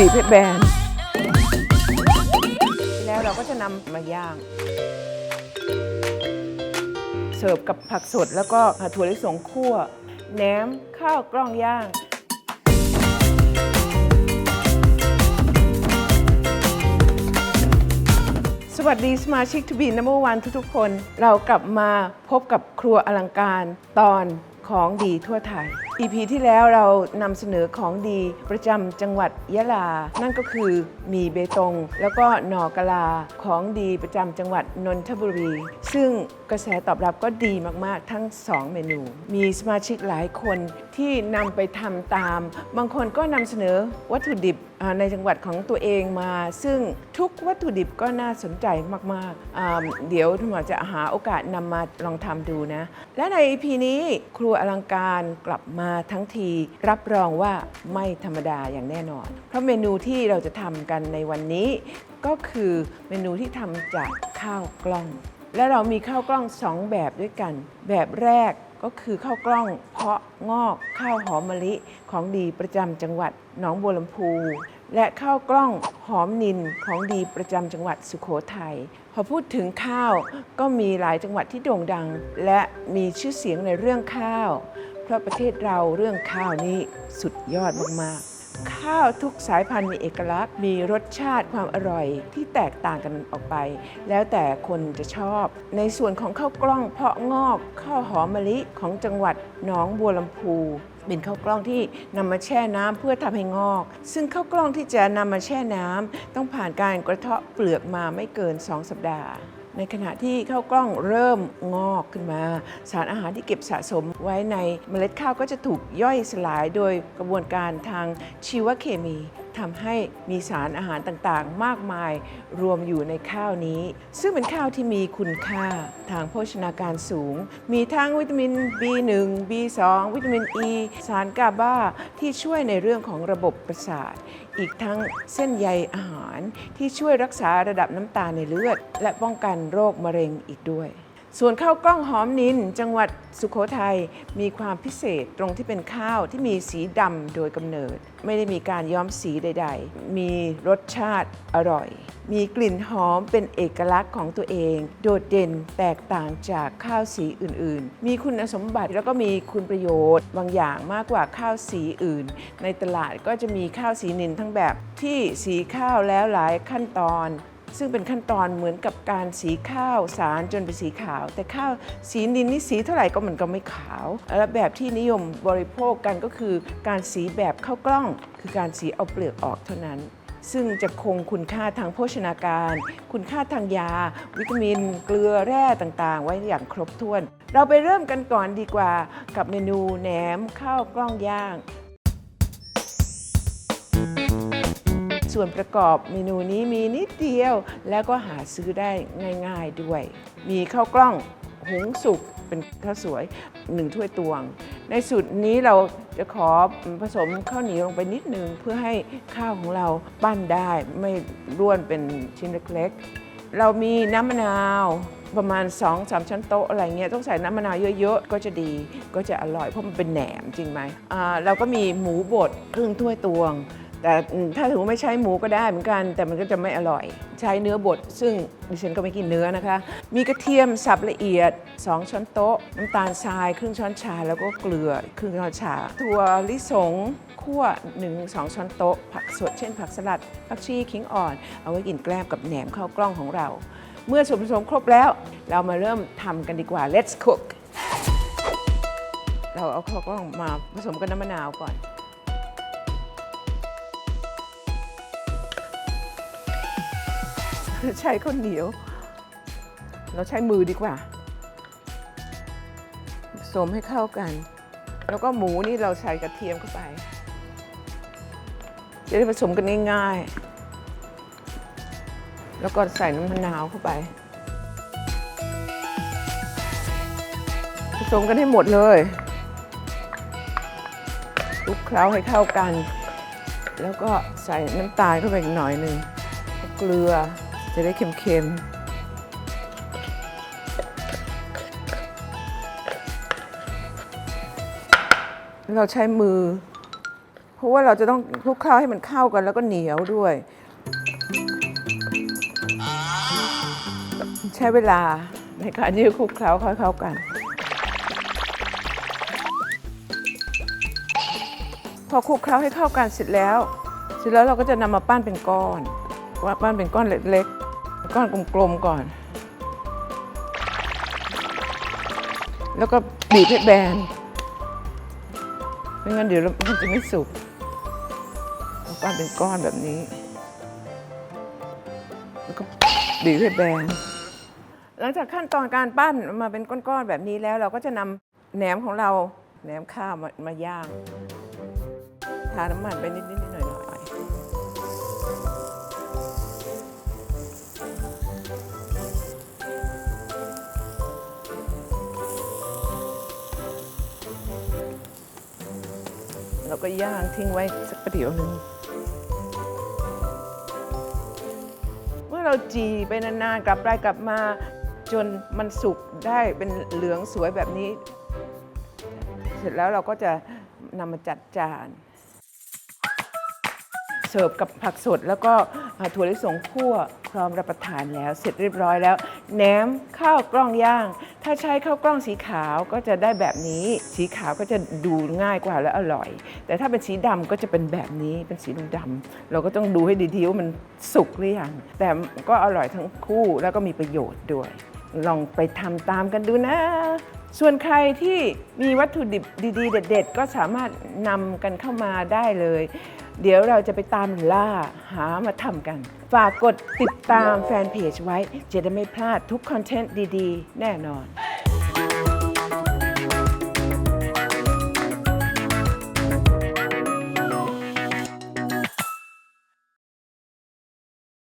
บีบให้แบน แล้วเราก็จะนำมาย่าง เสิร์ฟกับผักสดแล้วก็ถั่วลิสงคั่วแหนมข้าวกล้องย่างสวัสดีสมาชิกทบีนัมเบอร์วันทุกๆคน เรากลับมาพบกับครัวอลังการตอน ของดีทั่วไทย EP ที่แล้วเรานำเสนอของดีประจำจังหวัดยะลา นั่นก็คือหมีเบตง แล้วก็หนอกะลาของดีประจำจังหวัดนนทบุรี ซึ่งกระแสตอบรับก็ดีมากๆ ทั้ง 2 เมนู มีสมาชิกหลายคนที่นำไปทำตาม บางคนก็นำเสนอวัตถุดิบ ในจังหวัดของตัวเองมา ซึ่งทุกวัตถุดิบก็น่าสนใจมากๆ เดี๋ยวทุกคนจะหาโอกาสนำมาลองทำดูนะ และใน EP นี้ครัวอลังการกลับมาทั้งที รับรองว่าไม่ธรรมดาอย่างแน่นอน เพราะเมนูที่เราจะทำกันในวันนี้ ก็คือเมนูที่ทำจากข้าวกล้อง และเรามีข้าวกล้องสองแบบด้วยกัน แบบแรก ก็คือข้าวกล้องเพาะงอกข้าวหอมมะลิของดีประจำจังหวัดหนองบัวลำพู และข้าวกล้องหอมนินของดีประจำจังหวัดสุโขทัยพอพูดถึงข้าวก็มีหลายจังหวัดที่โด่งดัง และมีชื่อเสียงในเรื่องข้าว เพราะประเทศเราเรื่องข้าวนี่สุดยอดมากๆ ข้าวทุกสายพันธุ์มีเอกลักษณ์ มีรสชาติความอร่อยที่แตกต่างกันออกไป แล้วแต่คนจะชอบ ในส่วนของข้าวกล้องเพาะงอกข้าวหอมมะลิของจังหวัดหนองบัวลำพูเป็นข้าวกล้องที่นำมาแช่น้ำเพื่อทำให้งอก ซึ่งข้าวกล้องที่จะนำมาแช่น้ำต้องผ่านการกระเทาะเปลือกมาไม่เกิน 2 สัปดาห์ ในขณะที่ข้าวกล้องเริ่มงอกขึ้นมา สารอาหารที่เก็บสะสมไว้ในเมล็ดข้าวก็จะถูกย่อยสลายโดยกระบวนการทางชีวเคมีทำให้มีสารอาหารต่างๆ มากมายรวมอยู่ในข้าวนี้ ซึ่งเป็นข้าวที่มีคุณค่าทางโภชนาการสูง มีทั้งวิตามิน B1 B2 วิตามิน E สารกาบาที่ช่วยในเรื่องของระบบประสาท อีกทั้งเส้นใยอาหารที่ช่วยรักษาระดับน้ำตาลในเลือด และป้องกันโรคมะเร็งอีกด้วย ส่วนข้าวกล้องหอมนินจังหวัดสุโขทัยมีความพิเศษตรงที่เป็นข้าวที่มีสีดำโดยกำเนิด ไม่ได้มีการย้อมสีใด ๆ มีรสชาติอร่อย มีกลิ่นหอมเป็นเอกลักษณ์ของตัวเอง โดดเด่นแตกต่างจากข้าวสีอื่น ๆ มีคุณสมบัติแล้วก็มีคุณประโยชน์ บางอย่างมากกว่าข้าวสีอื่น ในตลาดก็จะมีข้าวสีนินทั้งแบบที่สีข้าวแล้วหลายขั้นตอน ซึ่งเป็นขั้นตอนเหมือนกับการสีข้าวสารจนเป็นสีขาว แต่ข้าวสีนินนี่สีเท่าไหร่ก็มันก็ไม่ขาว และแบบที่นิยมบริโภคกันก็คือ การสีแบบข้าวกล้อง คือการสีเอาเปลือกออกเท่านั้น ซึ่งจะคงคุณค่าทางโภชนาการ คุณค่าทางยา วิตามิน เกลือแร่ต่างๆ ไว้อย่างครบถ้วน เราไปเริ่มกันก่อนดีกว่ากับเมนูแหนมข้าวกล้องย่าง ส่วนประกอบเมนูนี้มีนิดเดียว แล้วก็หาซื้อได้ง่าย ๆด้วย มีข้าวกล้องหุงสุกเป็นข้าวสวยหนึ่งถ้วยตวง ในสูตรนี้เราจะขอผสมข้าวเหนียวลงไปนิดนึง เพื่อให้ข้าวของเราปั้นได้ไม่ร่วนเป็นชิ้นเล็กๆ เรามีน้ำมะนาวประมาณ 2-3 ชั้นโต๊ะอะไรเงี้ยต้องใส่น้ำมะนาวเยอะๆ ก็จะดีก็จะอร่อยเพราะมันเป็นแหนมจริงไหมอ่าเราก็มีหมูบดครึ่งถ้วยตวง แต่ถ้าถือว่าไม่ใช้หมูก็ได้เหมือนกัน แต่มันก็จะไม่อร่อย ใช้เนื้อบด ซึ่งดิฉันก็ไม่กินเนื้อนะคะ มีกระเทียมสับละเอียด 2 ช้อนโต๊ะ น้ำตาลทรายครึ่งช้อนชา แล้วก็เกลือครึ่งช้อนชา ถั่วลิสงคั่ว1 2ช้อนโต๊ะ ผักสดเช่นผักสลัดผักชีขิงอ่อน เอาไว้กินแกล้มกับแหนมข้าวกล้องของเรา เมื่อส่วนผสมครบแล้ว เรามาเริ่มทำกันดีกว่า let's cook เราเอาข้าวกล้องมาผสมกับน้ำมะนาวก่อน ใช้ข้าวเหนียว เราใช้มือดีกว่าผสมให้เข้ากัน แล้วก็หมูนี่เราใส่กระเทียมเข้าไป จะได้ผสมกันง่ายๆ แล้วก็ใส่น้ำมะนาวเข้าไป ผสมกันให้หมดเลยคลุกเคล้าให้เข้ากัน แล้วก็ใส่น้ำตาลเข้าไปอีกหน่อยหนึ่งเกลือ จะได้เค็มๆ เราใช้มือ เพราะว่าเราจะต้องคลุกเคล้าให้มันเข้ากันแล้วก็เหนียวด้วย ใช้เวลาในการที่จะคลุกเคล้าให้เข้ากัน พอคลุกเคล้าให้เข้ากันเสร็จแล้ว เสร็จแล้วเราก็จะนำมาปั้นเป็นก้อนว่าปั้นเป็นก้อนเล็กๆ ก้อนกลมๆก่อน แล้วก็บีบให้แบนไม่งั้นเดี๋ยวมันจะไม่สุกเราปั้นเป็นก้อนแบบนี้ แล้วก็บีบให้แบนหลังจากขั้นตอนการปั้นมาเป็นก้อนๆแบบนี้แล้ว เราก็จะนำแหนมของเราแหนมข้าวมามาย่าง ทาน้ำมันไปนิดๆ แล้วก็ย่างทิ้งไว้สักประเดี๋ยวหนึ่งเมื่อเราจีไปนานๆกลับไปกลับมา จนมันสุกได้เป็นเหลืองสวยแบบนี้ เสร็จแล้วเราก็จะนำมาจัดจาน เสิร์ฟกับผักสดแล้วก็ถั่วลิสงคั่วพร้อมรับประทานแล้ว เสร็จเรียบร้อยแล้ว แหนมข้าวกล้องย่าง ถ้าใช้ข้าวกล้องสีขาวก็จะได้แบบนี้ สีขาวก็จะดูง่ายกว่าและอร่อย แต่ถ้าเป็นสีดำก็จะเป็นแบบนี้เป็นสีดำๆเราก็ต้องดูให้ดีๆว่ามันสุกหรือยังแต่ก็อร่อยทั้งคู่แล้วก็มีประโยชน์ด้วย ลองไปทำตามกันดูนะส่วนใครที่มีวัตถุดิบดีๆ เด็ด ๆ ก็สามารถนำกันเข้ามาได้เลย เดี๋ยวเราจะไปตามล่าหามาทำกัน ฝากกดติดตามแฟนเพจไว้ จะได้ไม่พลาดทุกคอนเทนต์ดี ๆ แน่นอน